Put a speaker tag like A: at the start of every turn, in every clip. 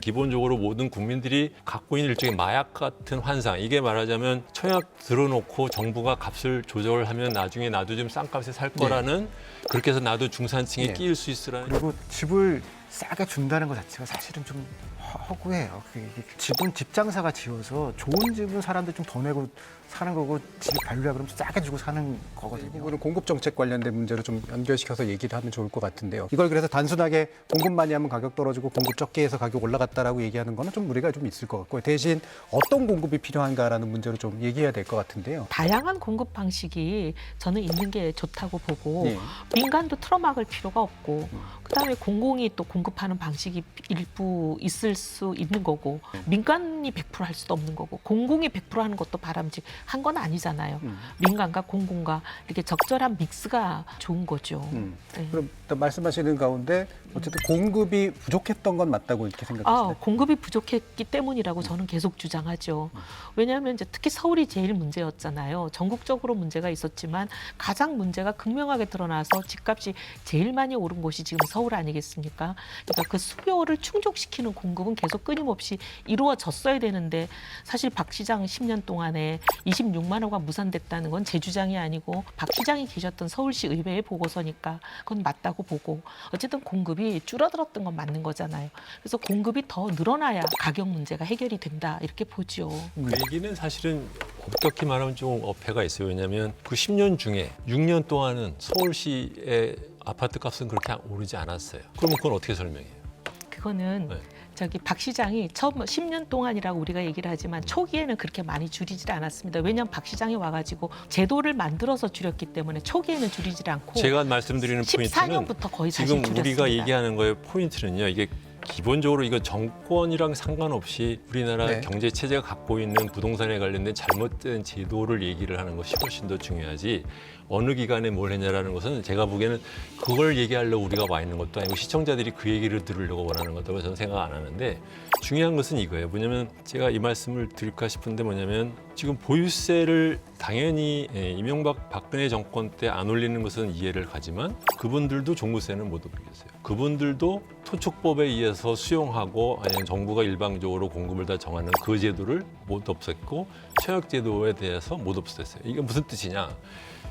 A: 기본적으로 모든 국민들이 갖고 있는 일종의 마약 같은 환상. 이게 말하자면 청약 들어놓고 정부가 값을 조절하면 나중에 나도 좀 싼 값에 살 거라는 그렇게 해서 나도 중산층에
B: 네.
A: 끼일 수 있으라는
B: 그리고 집을 싸게 준다는 것 자체가 사실은 좀 허- 허구해요. 집은 집 장사가 지어서 좋은 집은 사람들 좀 더 내고 사는 거고 집이 별로야 그러면 싸게 주고 사는 거거든요.
C: 부분은 공급 정책 관련된 문제로 좀 연결시켜서 얘기를 하면 좋을 것 같은데요. 이걸 그래서 단순하게 공급 많이 하면 가격 떨어지고 공급 적게 해서 가격 올라갔다라고 얘기하는 거는 좀 무리가 좀 있을 것 같고요. 대신 어떤 공급이 필요한가라는 문제로 좀 얘기해야 될 것 같은데요.
D: 다양한 공급 방식이 저는 있는 게 좋다고 보고
C: 예.
D: 민간도 틀어막을 필요가 없고 그다음에 공공이 또 공급 하는 방식이 일부 있을 수 있는 거고 민간이 100%할 수도 없는 거고 공공이 100% 하는 것도 바람직한 건 아니잖아요.
C: 음.
D: 민간과 공공과 이렇게 적절한 믹스가 좋은 거죠.
C: 음.
D: 네.
C: 그럼 또 말씀하시는 가운데 어쨌든 공급이 부족했던 건 맞다고 이렇게
D: 아,
C: 생각하시나요?
D: 공급이 부족했기 때문이라고 저는 계속 주장하죠. 왜냐하면 이제 특히 서울이 제일 문제였잖아요. 전국적으로 문제가 있었지만 가장 문제가 극명하게 드러나서 집값이 제일 많이 오른 곳이 지금 서울 아니겠습니까? 그러니까 그 수요를 충족시키는 공급은 계속 끊임없이 이루어졌어야 되는데 사실 박 시장 10년 동안에 26만 호가 무산됐다는 건 제 주장이 아니고 박 시장이 계셨던 서울시 의회의 보고서니까 그건 맞다고 보고 어쨌든 공급이 줄어들었던 건 맞는 거잖아요. 그래서 공급이 더 늘어나야 가격 문제가 해결이 된다 이렇게 보죠.
A: 그 얘기는 사실은 엄격히 말하면 좀 어폐가 있어요. 왜냐하면 그 10년 중에 6년 동안은 서울시의 아파트 값은 그렇게 오르지 않았어요. 그러면 그건 어떻게 설명해요?
D: 그거는
A: 네.
D: 저기 박 시장이 처음 10년 동안이라고 우리가 얘기를 하지만 초기에는 그렇게 많이 줄이질 않았습니다. 왜냐하면 박 시장이 와가지고 제도를 만들어서 줄였기 때문에 초기에는 줄이질 않고
A: 제가 말씀드리는 포인트는
D: 14년부터 거의 사실
A: 지금
D: 줄였습니다.
A: 우리가 얘기하는 거의 포인트는요. 이게 기본적으로 이거 정권이랑 상관없이 우리나라
C: 네.
A: 경제 체제가 갖고 있는 부동산에 관련된 잘못된 제도를 얘기를 하는 것이 훨씬 더 중요하지. 어느 기간에 뭘 했냐라는 것은 제가 보기에는 그걸 얘기하려고 우리가 와 있는 것도 아니고 시청자들이 그 얘기를 들으려고 원하는 것다고 저는 생각 안 하는데 중요한 것은 이거예요. 뭐냐면 제가 이 말씀을 드릴까 싶은데 뭐냐면 지금 보유세를 당연히 예, 이명박 박근혜 정권 때 안 올리는 것은 이해를 가지만 그분들도 종부세는 못 올리겠어요. 그분들도 토촉법에 의해서 수용하고 아니면 정부가 일방적으로 공급을 다 정하는 그 제도를 못 없앴고 최역 제도에 대해서 못 없앴어요. 이게 무슨 뜻이냐?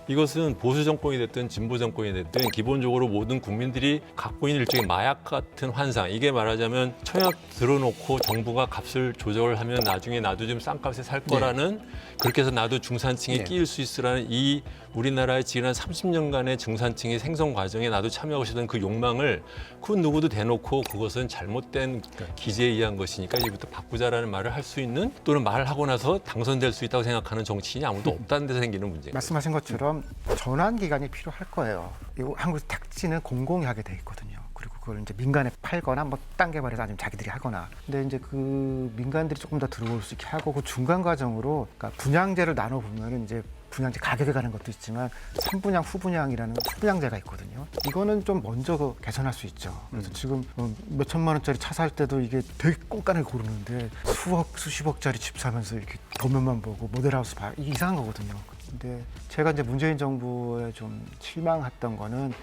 A: 이것은 보수 정권이 됐든 진보 정권이 됐든 기본적으로 모든 국민들이 갖고 있는 일종의 마약 같은 환상. 이게 말하자면 청약 들어놓고 정부가 값을 조절하면 나중에 나도 좀 싼 값에 살 거라는 그렇게 해서 나도 중산층에
C: 네.
A: 끼일 수 있으라는 이 우리나라의 지난 30년간의 중산층의 생성 과정에 나도 참여하고 싶던 그 욕망을 그 누구도 대 놓고 그것은 잘못된 기재에 의한 것이니까 이제부터 바꾸자라는 말을 할 수 있는 또는 말을 하고 나서 당선될 수 있다고 생각하는 정치인이 아무도 없다는 데서 생기는 문제예요.
B: 말씀하신 것처럼 전환 기간이 필요할 거예요. 이거 한국 택지는 공공이 하게 돼 있거든요. 그걸 이제 민간에 팔거나 뭐땅 개발해서 아니면 자기들이 하거나. 근데 이제 그 민간들이 조금 더 들어올 수 있게 하고 그 중간 과정으로 그러니까 분양제를 나눠 보면은 이제 분양제 가격에 가는 것도 있지만 선분양, 후분양이라는 후분양제가 있거든요. 이거는 좀 먼저 그 개선할 수 있죠. 그래서 지금 어, 몇 천만 원짜리 차 살 때도 이게 되게 깐깐하게 고르는데 수억, 수십억짜리 집 사면서 이렇게 도면만 보고 모델하우스 봐 이게 이상한 거거든요. 근데 제가 이제 문재인 정부에 좀 실망했던 거는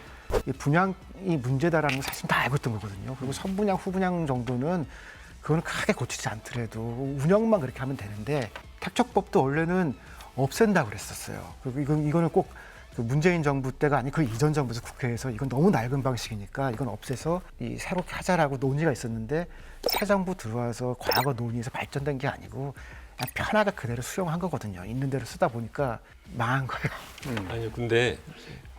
B: 이 분양이 문제다라는 걸 사실 다 알고 있던 거거든요. 그리고 선분양, 후분양 정도는 그거는 크게 고치지 않더라도 운영만 그렇게 하면 되는데 택척법도 원래는 없앤다 그랬었어요. 그리고 이건 이거는 꼭 그 문재인 정부 때가 아니 그 이전 정부에서 국회에서 이건 너무 낡은 방식이니까 이건 없애서 이 새롭게 하자라고 논의가 있었는데 새 정부 들어와서 과거 논의에서 발전된 게 아니고 그냥 편하게 그대로 수용한 거거든요. 있는 대로 쓰다 보니까 망한 거예요.
A: 아니요, 근데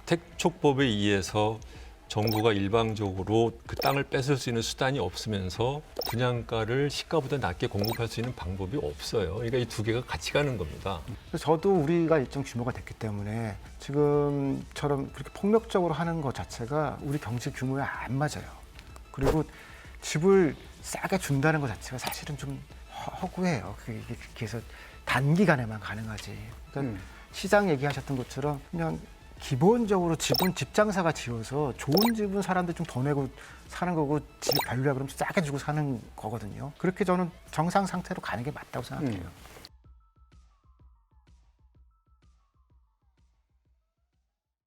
A: 택촉법에 의해서 정부가 일방적으로 그 땅을 뺏을 수 있는 수단이 없으면서 분양가를 시가보다 낮게 공급할 수 있는 방법이 없어요. 그러니까 이 두 개가 같이 가는 겁니다.
B: 그래서 저도 우리가 일정 규모가 됐기 때문에 지금처럼 그렇게 폭력적으로 하는 것 자체가 우리 경제 규모에 안 맞아요. 그리고 집을 싸게 준다는 것 자체가 사실은 좀 허- 허구해요. 그게 해서 단기간에만 가능하지. 그러니까
C: 음.
B: 시장 얘기하셨던 것처럼 그냥 기본적으로 집은 집 장사가 지어서 좋은 집은 사람들 좀 더 내고 사는 거고 집이 별로야 그러면 싸게 주고 사는 거거든요. 그렇게 저는 정상 상태로 가는 게 맞다고 생각해요.
C: 음.